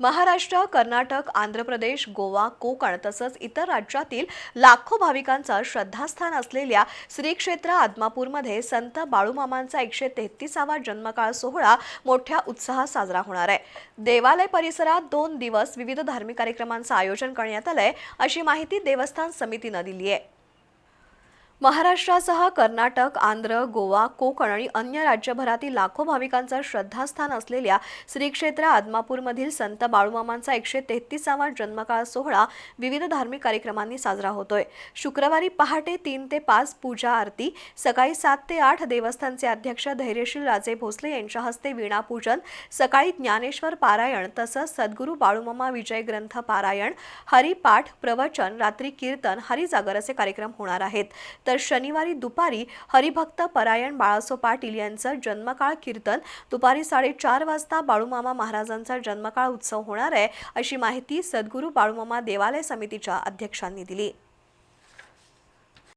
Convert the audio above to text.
महाराष्ट्र कर्नाटक आंध्र प्रदेश गोवा कोकण तसंच इतर राज्यातील लाखो भाविकांचं श्रद्धास्थान असलेल्या श्री क्षेत्र आदमापूरमध्ये संत बाळूमामांचा एकशे तेहतीसावा जन्मकाळ सोहळा मोठ्या उत्साहात साजरा होणार आहे. देवालय परिसरात दोन दिवस विविध धार्मिक कार्यक्रमांचं आयोजन करण्यात आलंय अशी माहिती देवस्थान समितीनं दिली आहे. महाराष्ट्रासह कर्नाटक आंध्र गोवा कोकण आणि अन्य राज्यभरातील लाखो भाविकांचं श्रद्धास्थान असलेल्या श्री क्षेत्र आदमापूरमधील संत बाळूमामांचा एकशे तेहतीसावा जन्मकाळ सोहळा विविध धार्मिक कार्यक्रमांनी साजरा होतोय. शुक्रवारी पहाटे तीन ते पाच पूजा आरती सकाळी सात ते आठ देवस्थानचे अध्यक्ष धैर्यशील राजे भोसले यांच्या हस्ते वीणापूजन सकाळी ज्ञानेश्वर पारायण तसंच सद्गुरू बाळूमामा विजय ग्रंथ पारायण हरिपाठ प्रवचन रात्री कीर्तन हरिजागर असे कार्यक्रम होणार आहेत. तर शनिवारी दुपारी हरिभक्त परायण बाळासो पाटील यांचं जन्मकाळ कीर्तन. दुपारी साडेचार वाजता बाळूमामा महाराजांचा जन्मकाळ उत्सव होणार आहे अशी माहिती सद्गुरू बाळूमामा देवालय समितीच्या अध्यक्षांनी दिली.